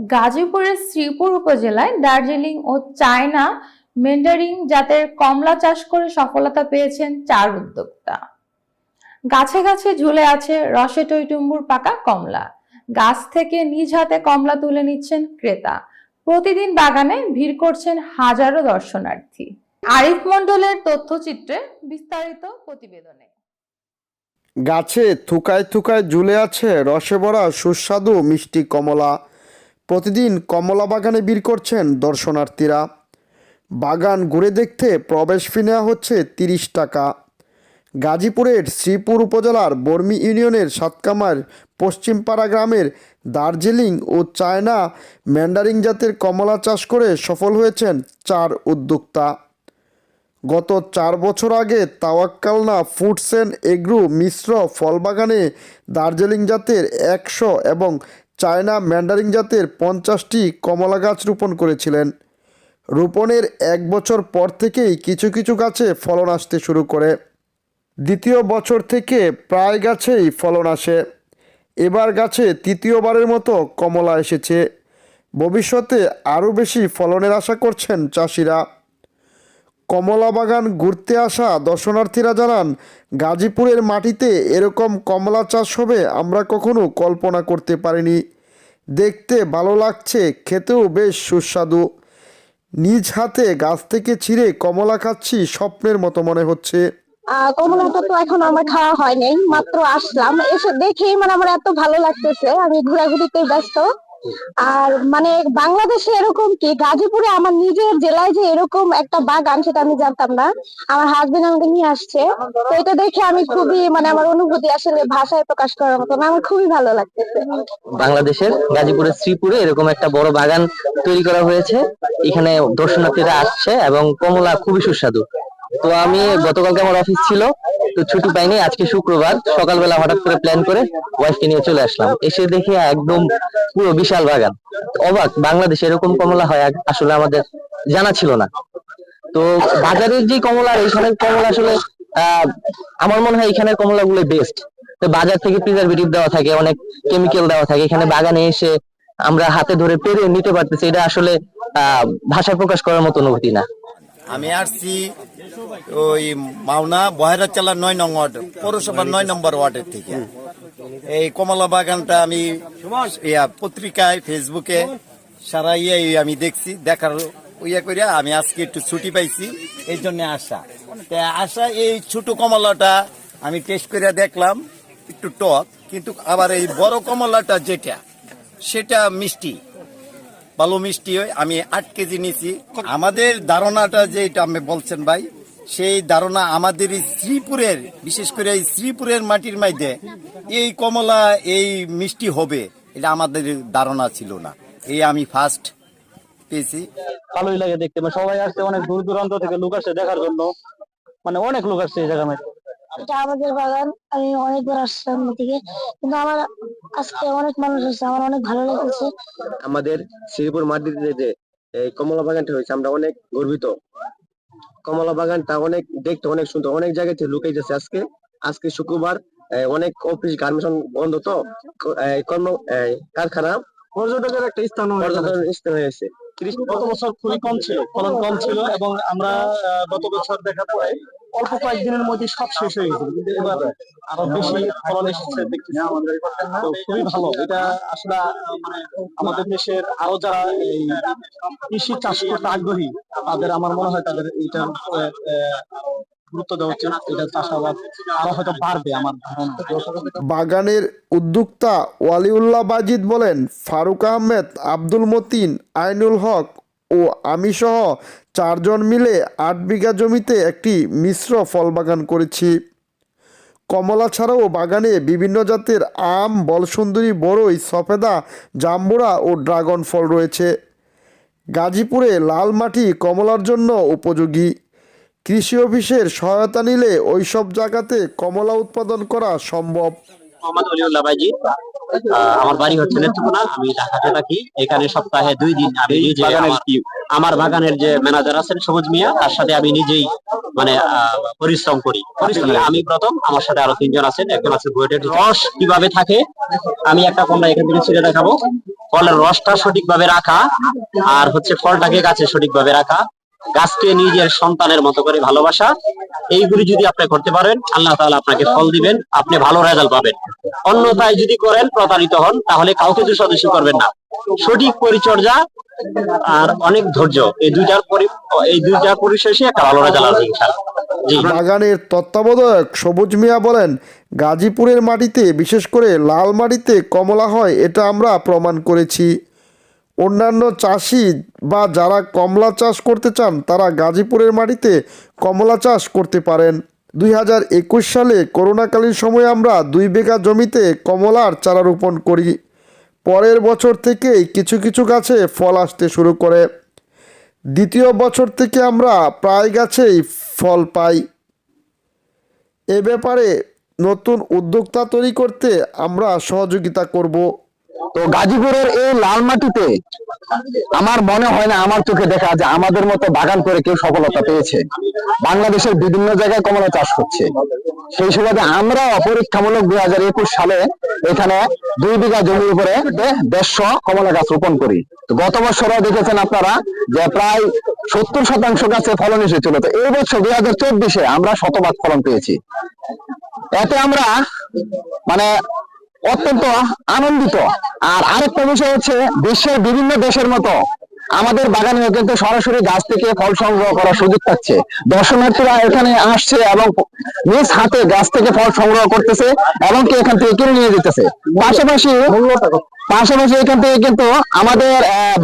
গাজীপুরের শ্রীপুর উপজেলায় দার্জিলিং ও চায়না মেন্ডারিং জাতের কমলা চাষ করে সফলতা পেয়েছেন চার উদ্যোক্তা। গাছে গাছে ঝুলে আছে রসে টইটুম্বুর পাকা কমলা। গাছ থেকে নিজ হাতে কমলা তুলে নিচ্ছেন ক্রেতা। প্রতিদিন বাগানে ভিড় করছেন হাজারো দর্শনার্থী। আরিফ মণ্ডলের তথ্যচিত্রে বিস্তারিত প্রতিবেদনে। গাছে থুকায় থুকায় ঝুলে আছে রসে ভরা সুস্বাদু মিষ্টি কমলা। প্রতিদিন কমলা বাগানে ভিড় করছেন দর্শনার্থীরা। বাগান ঘুরে দেখতে প্রবেশ ফি নেওয়া হচ্ছে তিরিশ টাকা। গাজীপুরের শ্রীপুর উপজেলার বর্মি ইউনিয়নের সাতকামার পশ্চিমপাড়া গ্রামের দার্জিলিং ও চায়না ম্যান্ডারিং জাতের কমলা চাষ করে সফল হয়েছেন চার উদ্যোক্তা। গত চার বছর আগে তাওয়াক্কালনা ফুডস অ্যান্ড এগ্রো মিশ্র ফল বাগানে দার্জিলিং জাতের একশো এবং চায়না ম্যান্ডারিং জাতের পঞ্চাশটি কমলা গাছ রোপণ করেছিলেন। রোপণের এক বছর পর থেকেই কিছু কিছু গাছে ফলন আসতে শুরু করে। দ্বিতীয় বছর থেকে প্রায় গাছেই ফলন আসে। এবার গাছে তৃতীয়বারের মতো কমলা এসেছে। ভবিষ্যতে আরও বেশি ফলনের আশা করছেন চাষিরা। কমলা বাগান ঘুরতে আসা দর্শনার্থীরা জানান, গাজীপুরের মাটিতে এরকম কমলা চাষ হবে আমরা কখনো কল্পনা করতে পারিনি। দেখতে ভালো লাগছে, খেতেও বেশ সুস্বাদু। নিজ হাতে গাছ থেকে ছিঁড়ে কমলা খাচ্ছি স্বপ্নের মতো মনে হচ্ছে। কমলাটা তো এখন আমার খাওয়া হয়নি মাত্র আসলাম। এসে দেখেই মানে আমার এত ভালো লাগতেছে, আমি ঘোরাঘুরিতে ব্যস্ত। আর মানে বাংলাদেশে এরকম কি? গাজীপুরে আমার নিজের জেলায় যে এরকম একটা বাগান সেটা আমি জানতাম না। আমার হাজবেন্ড আমাকে নিয়ে আসছে। তো এটা দেখে আমি খুবই মানে আমার অনুভূতি আসলে ভাষায় প্রকাশ করার মতো না, আমার খুবই ভালো লাগতেছে। বাংলাদেশের গাজীপুরের শ্রীপুরে এরকম একটা বড় বাগান তৈরি করা হয়েছে। এখানে দর্শনার্থীরা আসছে এবং কমলা খুবই সুস্বাদু। তো আমি গতকালকে আমার অফিস ছিল, তো ছুটি পাইনি, আজকে শুক্রবার। সকালবেলা হঠাৎ করে প্ল্যান করে ওয়াইফকে নিয়ে চলে আসলাম। এসে দেখি একদম পুরো বিশাল বাগান। অবাক, বাংলাদেশে এরকম কমলা হয় আসলে আমাদের জানা ছিল না। তো বাজারের যে কমলা, আর এইখানের কমলা আসলে আমার মনে হয় এখানের কমলা গুলো বেস্ট তো বাজার থেকে প্রিজারভেটিভ দেওয়া থাকে, অনেক কেমিক্যাল দেওয়া থাকে। এখানে বাগানে এসে আমরা হাতে ধরে পেরে নিতে পারতেছি। এটা আসলে ভাষা প্রকাশ করার মতো অনুভূতি না। আমি আসছি ওই মাওনা বহেরা চালা নয় নং ওয়ার্ড, পৌরসভার নয় নম্বর ওয়ার্ডের থেকে। এই কমলা বাগানটা আমি ইয়া পত্রিকায়, ফেসবুকে সারা ইয়ে আমি দেখছি, দেখার ইয়ে করিয়া আমি আজকে একটু ছুটি পাইছি, এই জন্য আসা। তা আসা, এই ছোট কমলাটা আমি টেস্ট করিয়া দেখলাম, একটু টক, কিন্তু আবার এই বড় কমলাটা যেটা, সেটা মিষ্টি। ভালো মিষ্টি হয়, আমি আট কেজি নিছি। আমাদের ধারণাটা যে এটা আপনি বলছেন ভাই সেই ধারণা আমাদের এই শ্রীপুরের বিশেষ করে এই শ্রীপুরের মাটির মধ্যে এই কমলা এই মিষ্টি হবে এটা আমাদের ধারণা ছিল না। এই আমি ফার্স্ট পেয়েছি। ভালোই লাগে দেখতে। মানে সবাই আসছে অনেক দূর দূরান্ত থেকে লোক আসছে দেখার জন্য। মানে অনেক লোক আসছে এই জায়গা এটা আমাদের বাগান। আমি অনেকবার আসলাম এদিকে কিন্তু আমার আজকে অনেক মানুষ আসছে। আমার অনেক ভালো লাগছে। আমাদের শ্রীপুর মাটিতে যে এই কমলা বাগানটা হয়েছে আমরা অনেক গর্বিত। কমলা বাগানটা অনেক দেখতে অনেক সুন্দর অনেক জায়গা থেকে লুকাই যাচ্ছে আজকে। আজকে শুক্রবার অনেক অফিস গার্মেন্টস বন্ধ তো কর্ম কারখানা পর্যটকের একটা স্থান পর্যটন স্থান হয়েছে গত বছর খুবই কম ছিল, ফলন কম ছিল এবং আমরা গত বছর দেখা অল্প কয়েকদিনের মধ্যে সব শেষ হয়ে কিন্তু এবার আরও বেশি ফলন এসেছে দেখতেছি। তো খুবই ভালো, এটা আসলে মানে আমাদের দেশের আরও যারা এই কৃষি চাষ করতে আগ্রহী, তাদের, আমার মনে হয় তাদের আরও গুরুত্ব দেওয়া উচিত, এটা চাষাবাদ আরও হয়তো বাড়বে আমার ধারণা। বাগানের উদ্যোক্তা ওয়ালিউল্লাহ বাজিদ বলেন, ফারুক আহমেদ, আব্দুল মতিন, আইনুল হক ও আমি সহ চারজন মিলে আট বিঘা জমিতে একটি মিশ্র ফল বাগান করেছি। কমলা ছাড়াও বাগানে বিভিন্ন জাতের আম, বলসুন্দরী বড়ই সফেদা, জাম্বুরা ও ড্রাগন ফল রয়েছে। গাজীপুরে লাল মাটি কমলার জন্য উপযোগী। কৃষি অফিসের সহায়তা নিলে ওইসব জায়গাতে কমলা উৎপাদন করা সম্ভব। মোহাম্মদ অলিউল্লাহ বাইজি আমার বাড়ি হচ্ছে নেত্রকোনা আমি ঢাকাতে থাকি। এখানে সপ্তাহে দুই দিন আমি নিজে আমার- আমার বাগানের যে ম্যানেজার আছেন সবুজ মিয়া তার সাথে আমি নিজেই মানে আহ, পরিশ্রম করি। আমি প্রথম আমার সাথে আরও তিনজন আছেন একজন আছে বুয়েটের রস কীভাবে থাকে? আমি একটা কমলা এখান থেকে ছিঁড়ে দেখাবো। ফলের রসটা সঠিকভাবে রাখা আর হচ্ছে ফলটাকে গাছে সঠিকভাবে রাখা। গাছকে নিজের সন্তানের মতো করে ভালোবাসা, এইগুলি যদি আপনি করতে পারেন, আল্লাহ তাআলা আপনাকে ফল দিবেন, আপনি ভালো রেজাল্ট পাবেন। অন্যথায় যদি করেন, প্রতারিত হন, তাহলে কাউকে দোষাদোষী করবেন না। সঠিক পরিচর্যা আর অনেক ধৈর্য, এই দুইটার পরি- এই দুইটা পরিশেষে একটা ভালো রেজাল্ট আসবে, ইনশাআল্লাহ। বাগানের তত্ত্বাবধায়ক সবুজ মিয়া বলেন, গাজীপুরের মাটিতে, বিশেষ করে লাল মাটিতে কমলা হয়, এটা আমরা প্রমাণ করেছি। অন্যান্য চাষি বা যারা কমলা চাষ করতে চান, তারা গাজীপুরের মাটিতে কমলা চাষ করতে পারেন। দুই হাজার একুশ সালে করোনাকালীন সময়ে আমরা দুই বিঘা জমিতে কমলার চারা রোপণ করি। পরের বছর থেকেই কিছু কিছু গাছে ফল আসতে শুরু করে। দ্বিতীয় বছর থেকে আমরা প্রায় গাছেই ফল পাই। এ ব্যাপারে নতুন উদ্যোক্তা তৈরি করতে আমরা সহযোগিতা করব। তো গাজীপুরের এই লাল মাটিতে আমার মনে হয় না, আমার চোখে দেখা যে আমাদের মতো বাগান করে কেউ সফলতা পেয়েছে। বাংলাদেশের বিভিন্ন জায়গায় কমলা চাষ করছে সেই সুবাদে আমরা অপরীক্ষামূলক দুই হাজার একুশ সালে এখানে দুই বিঘা জমির উপরে দেড়শো কমলা গাছ রোপণ করি। গত বছরও দেখেছেন আপনারা যে প্রায় সত্তর শতাংশ গাছে ফলন এসেছিল। তো এই বছর দুই হাজার চব্বিশে আমরা শতভাগ ফলন পেয়েছি। এতে আমরা মানে অত্যন্ত আনন্দিত। আর আরেকটা বিষয় হচ্ছে বিশ্বের বিভিন্ন দেশের মতো আমাদের বাগানে কিন্তু সরাসরি গাছ থেকে ফল সংগ্রহ করার সুযোগ পাচ্ছে। দর্শনার্থীরা এখানে আসছে এবং নিজ হাতে গাছ থেকে ফল সংগ্রহ করতেছে এবং কি এখান থেকে কিনে নিয়ে যেতেছে। পাশাপাশি পাশাপাশি এখান থেকে কিন্তু আমাদের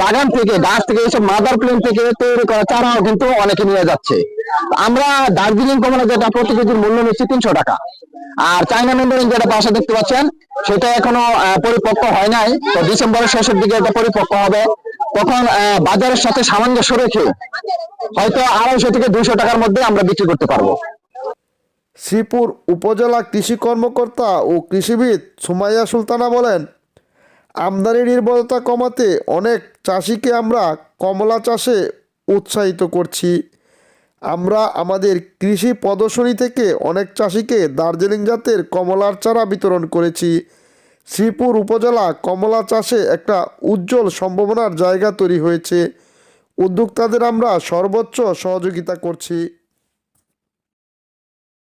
বাগান থেকে, গাছ থেকে, এইসব মাদার প্লেন থেকে তৈরি করা চারাও কিন্তু অনেকে নিয়ে যাচ্ছে। আমরা দার্জিলিং কমলা যেটা প্রতি কেজির মূল্য নিচ্ছি তিনশো টাকা। আর চাইনা মেন্ডারিং যেটা পাশে দেখতে পাচ্ছেন, সেটা এখনও পরিপক্ক হয় নাই। তো ডিসেম্বরের শেষের দিকে এটা পরিপক্ক হবে। তখন বাজারের সাথে সামঞ্জস্য রেখে হয়তো আড়াইশো থেকে দুইশো টাকার মধ্যে আমরা বিক্রি করতে পারব। শ্রীপুর উপজেলা কৃষি কর্মকর্তা ও কৃষিবিদ সুমাইয়া সুলতানা বলেন, আমদানি নির্ভরতা কমাতে অনেক চাষিকে আমরা কমলা চাষে উৎসাহিত করছি। আমরা আমাদের কৃষি প্রদর্শনী থেকে অনেক চাষিকে দার্জিলিং জাতের কমলার চারা বিতরণ করেছি। শ্রীপুর উপজেলা কমলা চাষে একটা উজ্জ্বল সম্ভাবনার জায়গা তৈরি হয়েছে। উদ্যোক্তাদের আমরা সর্বোচ্চ সহযোগিতা করছি।